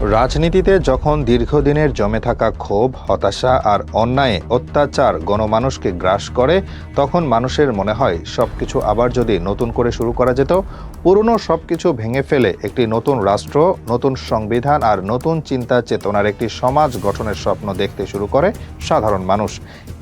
রাজনীতিতে যখন দীর্ঘদিনের জমে থাকা ক্ষোভ, হতাশা আর অন্যায় অত্যাচার গণমানুষকে গ্রাস করে, তখন মানুষের মনে হয় সবকিছু আবার যদি নতুন করে শুরু করা যেত, পুরনো সব কিছু ভেঙে ফেলে একটি নতুন রাষ্ট্র, নতুন সংবিধান আর নতুন চিন্তা চেতনার একটি সমাজ গঠনের স্বপ্ন দেখতে শুরু করে সাধারণ মানুষ।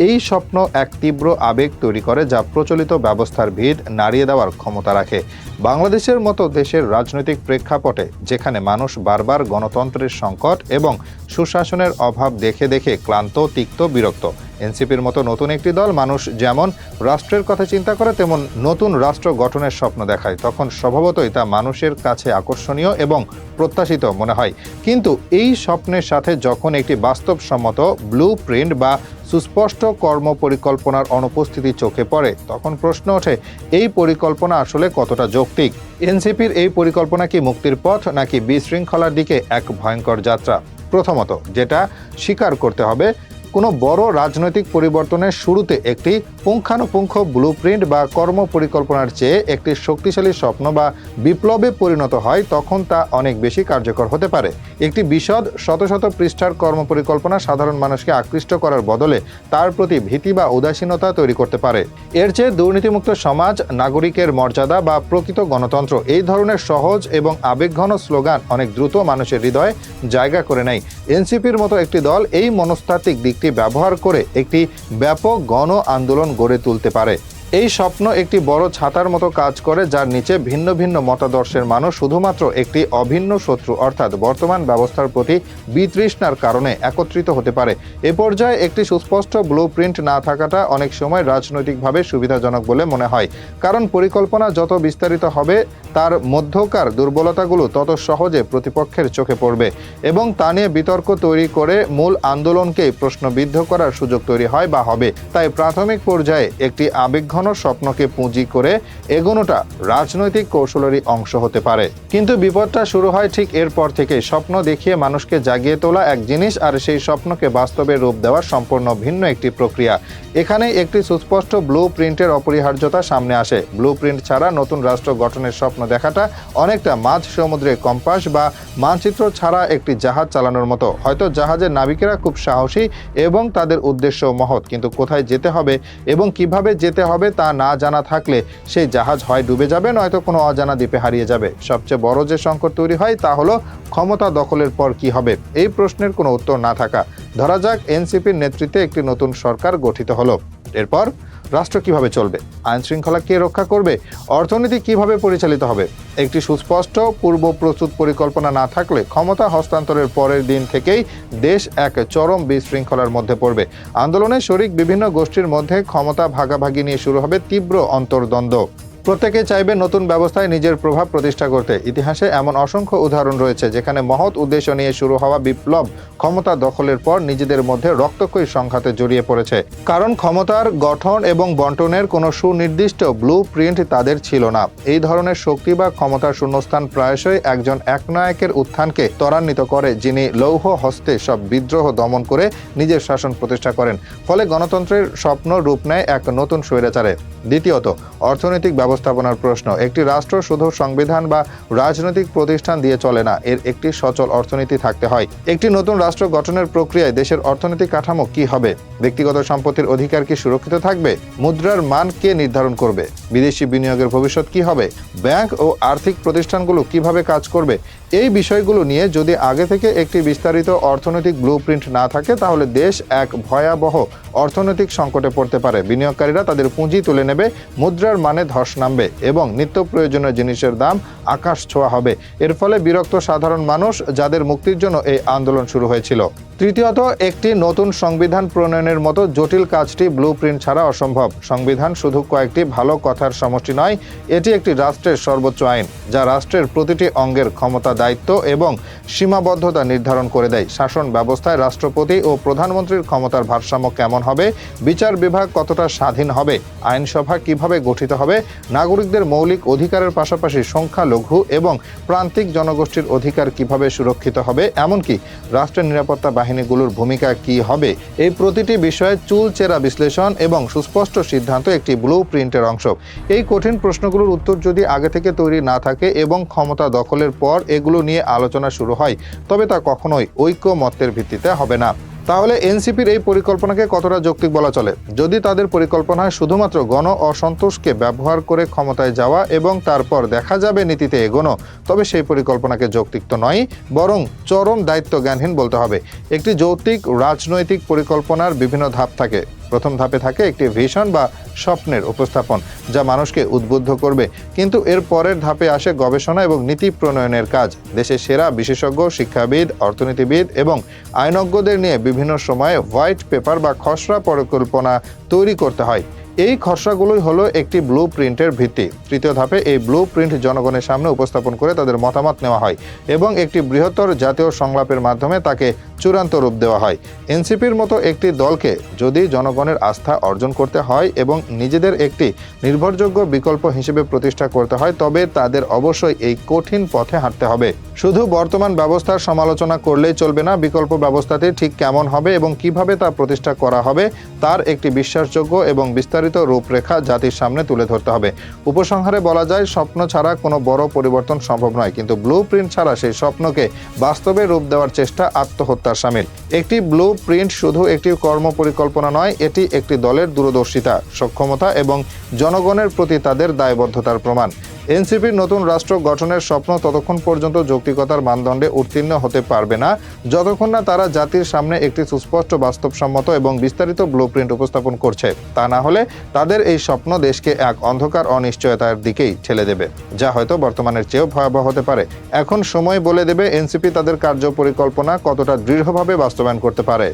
এই স্বপ্ন এক তীব্র আবেগ তৈরি করে যা প্রচলিত ব্যবস্থার ভিড় নাড়িয়ে দেওয়ার ক্ষমতা রাখে। বাংলাদেশের মতো দেশের রাজনৈতিক প্রেক্ষাপটে, যেখানে মানুষ বারবার গণতন্ত্রের সংকট এবং সুশাসনের অভাব দেখে দেখে ক্লান্ত তিক্ত বিরক্ত। এনসিপির মতো নতুন একটি দল মানুষ যেমন রাষ্ট্রের কথা চিন্তা করে, তেমন নতুন রাষ্ট্র গঠনের স্বপ্ন দেখায়। তখন স্বভাবতই তা মানুষের কাছে আকর্ষণীয় এবং প্রত্যাশিত মনে হয়। কিন্তু এই স্বপ্নের সাথে যখন একটি বাস্তবসম্মত ব্লু প্রিন্ট বা সুস্পষ্ট কর্ম পরিকল্পনার অনুপস্থিতি চোখে পড়ে, তখন প্রশ্ন ওঠে, এই পরিকল্পনা আসলে কতটা যৌক্তিক? এনসিপির এই পরিকল্পনা কি মুক্তির পথ, নাকি বিশৃঙ্খলার দিকে এক ভয়ঙ্কর যাত্রা? প্রথমত, যেটা স্বীকার করতে হবে কোনো বড় রাজনৈতিক পরিবর্তনের শুরুতে একটি পুঙ্খানুপুঙ্খ ব্লুপ্রিন্ট বা কর্ম পরিকল্পনার চেয়ে একটি শক্তিশালী স্বপ্ন বা বিপ্লবে পরিণত হয়, তখন তা অনেক বেশি কার্যকর হতে পারে। একটি বিশদ, শত শত পৃষ্ঠার কর্ম পরিকল্পনা সাধারণ মানুষকে আকৃষ্ট করার বদলে তার প্রতি ভীতি বা উদাসীনতা তৈরি করতে পারে। এর চেয়ে দুর্নীতিমুক্ত সমাজ, নাগরিকের মর্যাদা বা প্রকৃত গণতন্ত্র এই ধরনের সহজ এবং আবেগঘন স্লোগান অনেক দ্রুত মানুষের হৃদয়ে জায়গা করে নেয়। এনসিপির মতো একটি দল এই মনস্তাত্ত্বিক দিকটি ব্যবহার করে একটি ব্যাপক গণ আন্দোলন গড়ে তুলতে পারে। এই স্বপ্ন একটি বড় ছাতার মতো কাজ করে, যার নিচে ভিন্ন ভিন্ন মতাদর্শের মানুষ শুধুমাত্র একটি অভিন্ন শত্রু, অর্থাৎ বর্তমান ব্যবস্থার প্রতি বিতৃষ্ণার কারণে একত্রিত হতে পারে। এ পর্যায়ে একটি সুস্পষ্ট ব্লু প্রিন্ট না থাকাটা অনেক সময় রাজনৈতিকভাবে সুবিধাজনক বলে মনে হয়। কারণ পরিকল্পনা যত বিস্তারিত হবে, তার মধ্যকার দুর্বলতাগুলো তত সহজে প্রতিপক্ষের চোখে পড়বে এবং তা নিয়ে বিতর্ক তৈরি করে মূল আন্দোলনকেই প্রশ্নবিদ্ধ করার সুযোগ তৈরি হয় বা হবে। তাই প্রাথমিক পর্যায়ে একটি আবেগঘন স্বপ্নকে পুঁজি করে এগোনোটা রাজনৈতিক কৌশলেরই অংশ হতে পারে। কিন্তু বিপদটা শুরু হয় ঠিক এরপর থেকে স্বপ্ন দেখিয়ে মানুষকে জাগিয়ে তোলা এক জিনিস আর সেই স্বপ্নকে বাস্তবে রূপ দেওয়া সম্পূর্ণ ভিন্ন একটি প্রক্রিয়া। এখানে একটি সুস্পষ্ট ব্লু প্রিন্টের অপরিহার্যতা সামনে আসে। ব্লু প্রিন্ট ছাড়া নতুন রাষ্ট্র গঠনের স্বপ্ন দেখাটা অনেকটা মাঝ সমুদ্রে কম্পাস বা মানচিত্র ছাড়া একটি জাহাজ চালানোর মতো। হয়তো জাহাজের নাবিকেরা খুব সাহসী এবং তাদের উদ্দেশ্য মহৎ, কিন্তু কোথায় যেতে হবে এবং কীভাবে যেতে হবে তা না জানা থাকলে সেই জাহাজ হয় ডুবে যাবে, নয়তো কোনো অজানা দ্বীপে হারিয়ে যাবে। সবচেয়ে বড় যে সংকট তৈরি হয় তা হলো ক্ষমতা দখলের পর কি হবে? এই প্রশ্নের কোনো উত্তর না থাকা। ধরা যাক, এনসিপির নেতৃত্বে একটি নতুন সরকার গঠিত হলো। এরপর রাষ্ট্র কীভাবে চলবে? আইন শৃঙ্খলা কে রক্ষা করবে? অর্থনীতি কীভাবে পরিচালিত হবে? একটি সুস্পষ্ট, পূর্ব প্রস্তুত পরিকল্পনা না থাকলে ক্ষমতা হস্তান্তরের পরের দিন থেকেই দেশ এক চরম বিশৃঙ্খলার মধ্যে পড়বে। আন্দোলনে শরিক বিভিন্ন গোষ্ঠীর মধ্যে ক্ষমতা ভাগাভাগি নিয়ে শুরু হবে তীব্র অন্তর্দ্বন্দ্ব। প্রত্যেকে চাইবে নতুন ব্যবস্থায় নিজের প্রভাব প্রতিষ্ঠা করতে। ইতিহাসে এমন অসংখ্য উদাহরণ রয়েছে, যেখানে মহৎ উদ্দেশ্য নিয়ে শুরু হওয়া বিপ্লব ক্ষমতা দখলের পর নিজেদের মধ্যে রক্তক্ষয়ী সংঘাতে জড়িয়ে পড়েছে। কারণ ক্ষমতার গঠন এবং বন্টনের কোনো সুনির্দিষ্ট ব্লু প্রিন্ট তাদের ছিল না। এই ধরনের শক্তি বা ক্ষমতার শূন্যস্থান প্রায়শই একজন একনায়কের উত্থানকে ত্বরান্বিত করে, যিনি লৌহ হস্তে সব বিদ্রোহ দমন করে নিজের শাসন প্রতিষ্ঠা করেন। ফলে গণতন্ত্রের স্বপ্ন রূপ নেয় এক নতুন স্বৈরাচারে। দ্বিতীয়ত, অর্থনৈতিক ব্যবস্থাপনার প্রশ্ন। একটি রাষ্ট্র শুধু সংবিধান বা রাজনৈতিক প্রতিষ্ঠান দিয়ে চলে না, এর একটি সচল অর্থনীতি থাকতে হয়। একটি নতুন রাষ্ট্র গঠনের প্রক্রিয়ায় দেশের অর্থনৈতিক কাঠামো কি হবে? ব্যক্তিগত সম্পত্তির অধিকার কি সুরক্ষিত থাকবে? মুদ্রার মান কে নির্ধারণ করবে? বিদেশি বিনিয়োগের ভবিষ্যৎ কি হবে? ব্যাংক ও আর্থিক প্রতিষ্ঠানগুলো কীভাবে কাজ করবে? এই বিষয়গুলো নিয়ে যদি আগে থেকে একটি বিস্তারিত অর্থনৈতিক ব্লুপ্রিন্ট না থাকে, তাহলে দেশ এক ভয়াবহ অর্থনৈতিক সংকটে পড়তে পারে। বিনিয়োগকারীরা তাদের পুঁজি তুলে নেবে, মুদ্রার মানে ধস নামবে এবং নিত্য প্রয়োজনীয় জিনিসের দাম আকাশ ছোঁয়া হবে। এর ফলে বিরক্ত সাধারণ মানুষ যাদের মুক্তির জন্য এই আন্দোলন শুরু হয়েছিল। তৃতীয়ত, একটি নতুন সংবিধান প্রণয়নের মতো জটিল কাজটি ব্লু প্রিন্ট ছাড়া অসম্ভব। সংবিধান শুধু কয়েকটি ভালো কথার সমষ্টি নয়, এটি একটি রাষ্ট্রের সর্বোচ্চ আইন, যা রাষ্ট্রের প্রতিটি অঙ্গের ক্ষমতা, দায়িত্ব এবং সীমাবদ্ধতা নির্ধারণ করে দেয়। শাসন ব্যবস্থায় রাষ্ট্রপতি ও প্রধানমন্ত্রীর ক্ষমতার ভারসাম্য কেমন হবে, বিচার বিভাগ কতটা স্বাধীন হবে, আইনসভা কীভাবে গঠিত হবে, নাগরিকদের মৌলিক অধিকারের পাশাপাশি সংখ্যালঘু এবং প্রান্তিক জনগোষ্ঠীর অধিকার কীভাবে সুরক্ষিত হবে, এমনকি রাষ্ট্রের নিরাপত্তা বাহিনীগুলোর ভূমিকা কি হবে? এই প্রতিটি বিষয়ে চুলচেরা বিশ্লেষণ এবং সুস্পষ্ট সিদ্ধান্ত একটি ব্লু প্রিন্টের অংশ। এই কঠিন প্রশ্নগুলোর উত্তর যদি আগে থেকে তৈরি না থাকে এবং ক্ষমতা দখলের পর এগুলো নিয়ে আলোচনা শুরু হয়, তবে তা কখনোই ঐক্যমত্যের ভিত্তিতে হবে না। তাহলে এনসিপির এই পরিকল্পনাকে কতটা যৌক্তিক বলা চলে? যদি তাদের পরিকল্পনায় শুধুমাত্র গণ অসন্তোষকে ব্যবহার করে ক্ষমতায় যাওয়া এবং তারপর দেখা যাবে নীতিতে এগোনো, তবে সেই পরিকল্পনাকে যৌক্তিক তো নয়, বরং চরম দায়িত্ব জ্ঞানহীন বলতে হবে। একটি যৌক্তিক রাজনৈতিক পরিকল্পনার বিভিন্ন ধাপ থাকে। প্রথম ধাপে থাকে একটি ভিশন বা স্বপ্নের উপস্থাপন, যা মানুষকে উদ্বুদ্ধ করবে। কিন্তু এর পরের ধাপে আসে গবেষণা এবং নীতি প্রণয়নের কাজ। দেশের সেরা বিশেষজ্ঞ, শিক্ষাবিদ, অর্থনীতিবিদ এবং আইনজ্ঞদের নিয়ে বিভিন্ন সময়ে হোয়াইট পেপার বা খসড়া পরিকল্পনা তৈরি করতে হয়। এই খসড়াগুলোই হলো একটি ব্লু প্রিন্টের ভিত্তি। তৃতীয় ধাপে এই ব্লু প্রিন্ট জনগণের সামনে উপস্থাপন করে তাদের মতামত নেওয়া হয় এবং একটি বৃহত্তর জাতীয় সংলাপের মাধ্যমে তাকে চূড়ান্ত রূপ দেওয়া হয়। এনসিপির মতো একটি দলকে যদি জনগণের আস্থা অর্জন করতে হয় এবং নিজেদের একটি নির্ভরযোগ্য বিকল্প হিসেবে প্রতিষ্ঠা করতে হয়, তবে তাদের অবশ্যই এই কঠিন পথে হাঁটতে হবে। শুধু বর্তমান ব্যবস্থার সমালোচনা করলেই চলবে না, বিকল্প ব্যবস্থাটি ঠিক কেমন হবে এবং কীভাবে তা প্রতিষ্ঠা করা হবে, তার একটি বিশ্বাসযোগ্য এবং বিস্তারিত রূপরেখা জাতির সামনে তুলে ধরতে হবে। উপসংহারে বলা যায়, স্বপ্ন ছাড়া কোনো বড় পরিবর্তন সম্ভব নয়। কিন্তু ব্লু প্রিন্ট ছাড়া সেই স্বপ্নকে বাস্তবে রূপ দেওয়ার চেষ্টা আত্মহত্যার সামিল। একটি ব্লু প্রিন্ট শুধু একটি কর্ম পরিকল্পনা নয়, এটি একটি দলের দূরদর্শিতা, সক্ষমতা এবং জনগণের প্রতি তাদের দায়বদ্ধতার প্রমাণ। এনসিপির নতুন রাষ্ট্র গঠনের স্বপ্ন ততক্ষণ পর্যন্ত যৌক্তিকতার মানদণ্ডে উত্তীর্ণ হতে পারবে না। যতক্ষণ না তারা জাতির সামনে একটি সুস্পষ্ট, বাস্তবসম্মত এবং বিস্তারিত ব্লুপ্রিন্ট উপস্থাপন করছে, তা না হলে তাদের এই স্বপ্ন দেশকে এক অন্ধকার, অনিশ্চয়তার দিকেই ঠেলে দেবে। যা হয়তো বর্তমানের চেয়েও ভয়াবহ হতে পারে। এখন সময় বলে দেবে এনসিপি তাদের কার্য পরিকল্পনা কতটা দৃঢ়ভাবে বাস্তবায়ন করতে পারে।